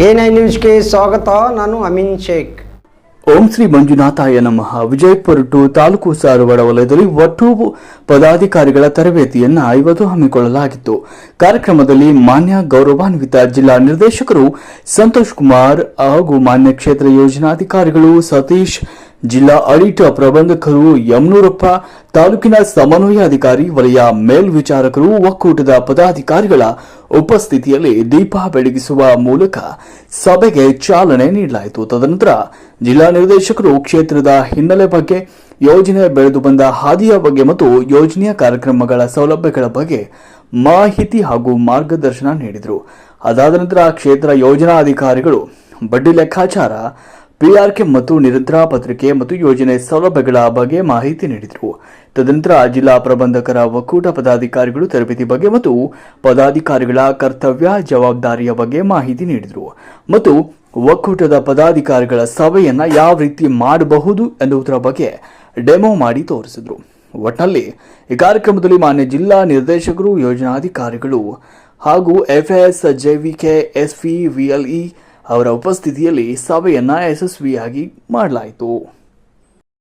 Nine ನ್ಯೂಸ್ಗೆ ಸ್ವಾಗತ, ನಾನು ಅಮಿನ್ ಶೇಖ್. ಓಂ ಶ್ರೀ ಮಂಜುನಾಥಾಯ ನಮಃ. ವಿಜಯಪುರ ಟು ತಾಲೂಕು ಸಾರವಾಡ ವಲಯದಲ್ಲಿ ಒಟ್ಟು ಪದಾಧಿಕಾರಿಗಳ ತರಬೇತಿಯನ್ನು ಇವತ್ತು ಹಮ್ಮಿಕೊಳ್ಳಲಾಗಿತ್ತು. ಕಾರ್ಯಕ್ರಮದಲ್ಲಿ ಮಾನ್ಯ ಗೌರವಾನ್ವಿತ ಜಿಲ್ಲಾ ನಿರ್ದೇಶಕರು ಸಂತೋಷ್ ಕುಮಾರ್ ಹಾಗೂ ಮಾನ್ಯ ಕ್ಷೇತ್ರ ಯೋಜನಾಧಿಕಾರಿಗಳು ಸತೀಶ್ ಜಿಲ್ಲಾ ಆಡಿಟ್ ಪ್ರಬಂಧಕರು ಯಮನೂರಪ್ಪ ತಾಲೂಕಿನ ಸಮನ್ವಯ ಅಧಿಕಾರಿ ವಲಯ ಮೇಲ್ವಿಚಾರಕರು ಒಕ್ಕೂಟದ ಪದಾಧಿಕಾರಿಗಳ ಉಪಸ್ಥಿತಿಯಲ್ಲಿ ದೀಪ ಬೆಳಗಿಸುವ ಮೂಲಕ ಸಭೆಗೆ ಚಾಲನೆ ನೀಡಲಾಯಿತು. ತದನಂತರ ಜಿಲ್ಲಾ ನಿರ್ದೇಶಕರು ಕ್ಷೇತ್ರದ ಹಿನ್ನೆಲೆ ಬಗ್ಗೆ, ಯೋಜನೆ ಬೆಳೆದು ಬಂದ ಹಾದಿಯ ಬಗ್ಗೆ ಮತ್ತು ಯೋಜನೆಯ ಕಾರ್ಯಕ್ರಮಗಳ ಸೌಲಭ್ಯಗಳ ಬಗ್ಗೆ ಮಾಹಿತಿ ಹಾಗೂ ಮಾರ್ಗದರ್ಶನ ನೀಡಿದರು. ಅದಾದ ನಂತರ ಕ್ಷೇತ್ರ ಯೋಜನಾ ಅಧಿಕಾರಿಗಳು ಬಡ್ಡಿ ಲೆಕ್ಕಾಚಾರ ಪಿಆರ್ಕೆ ಮತ್ತು ನಿರಂತರ ಪತ್ರಿಕೆ ಮತ್ತು ಯೋಜನೆ ಸೌಲಭ್ಯಗಳ ಬಗ್ಗೆ ಮಾಹಿತಿ ನೀಡಿದರು. ತದನಂತರ ಜಿಲ್ಲಾ ಪ್ರಬಂಧಕರ ಒಕ್ಕೂಟ ಪದಾಧಿಕಾರಿಗಳು, ತರಬೇತಿ ಬಗ್ಗೆ ಮತ್ತು ಪದಾಧಿಕಾರಿಗಳ ಕರ್ತವ್ಯ ಜವಾಬ್ದಾರಿಯ ಬಗ್ಗೆ ಮಾಹಿತಿ ನೀಡಿದರು ಮತ್ತು ಒಕ್ಕೂಟದ ಪದಾಧಿಕಾರಿಗಳ ಸಭೆಯನ್ನು ಯಾವ ರೀತಿ ಮಾಡಬಹುದು ಎನ್ನುವುದರ ಬಗ್ಗೆ ಡೆಮೋ ಮಾಡಿ ತೋರಿಸಿದರು. ಒಟ್ನಲ್ಲಿ ಈ ಕಾರ್ಯಕ್ರಮದಲ್ಲಿ ಮಾನ್ಯ ಜಿಲ್ಲಾ ನಿರ್ದೇಶಕರು, ಯೋಜನಾಧಿಕಾರಿಗಳು ಹಾಗೂ ಎಫ್ಎಸ್, ಜೆವಿಕೆ, ಎಸ್ಪಿ, ವಿಎಲ್ಇ ಅವರ ಉಪಸ್ಥಿತಿಯಲ್ಲಿ ಸಭೆಯನ್ನು ಯಶಸ್ವಿಯಾಗಿ ಮಾಡಲಾಯಿತು.